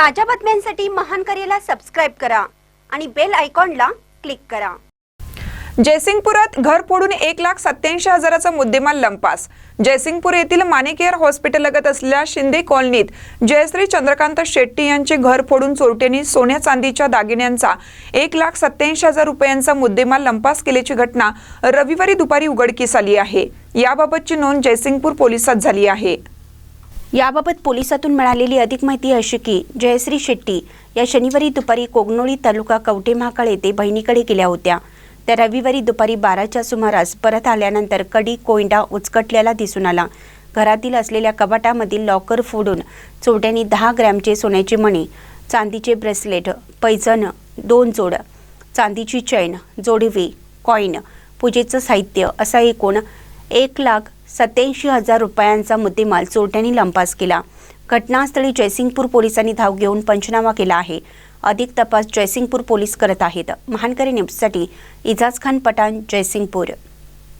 ताज्या बातम्यांसाठी महान करेला सबस्क्राईब करा आणि बेल आयकॉनला क्लिक करा. जयसिंगपुरात घर फोडून एक लाख सत्याऐंशी हजाराचा मुद्देमाल लंपास. जयसिंगपूर येथील मानेकेअर हॉस्पिटल लगत असलेल्या शिंदे कॉलनीत जयश्री चंद्रकांत शेट्टी यांचे घर फोडून चोरट्यांनी सोन्या चांदीच्या दागिन्यांचा एक लाख सत्याऐंशी हजार रुपयांचा मुद्देमाल लंपास केल्याची घटना रविवारी दुपारी उघडकीस आली आहे. याबाबतची नोंद जयसिंगपूर पोलिसात झाली आहे. याबाबत पोलिसातून मिळालेली अधिक माहिती अशी की जयश्री शेट्टी या शनिवारी दुपारी कोगनोळी तालुका कवटे महाकाळ येथे बहिणीकडे गेल्या होत्या. त्या रविवारी दुपारी बाराच्या सुमारास परत आल्यानंतर कडी कोयंडा उचकटलेला दिसून आला. घरातील असलेल्या कपाटामधील लॉकर फोडून चोरट्यांनी दहा ग्रॅमचे सोन्याचे मणी चांदीचे ब्रेसलेट पैजण दोन जोड चांदीची चैन जोडवी कॉईन पूजेचं साहित्य असा एकूण एक लाख सत्याऐंशी हजार रुपयांचा मुद्देमाल चोरट्यांनी लंपास केला. घटनास्थळी जयसिंगपूर पोलिसांनी धाव घेऊन पंचनामा केला आहे. अधिक तपास जयसिंगपूर पोलीस करत आहेत. महानकरी न्यूजसाठी इजाज खान पठाण जयसिंगपूर.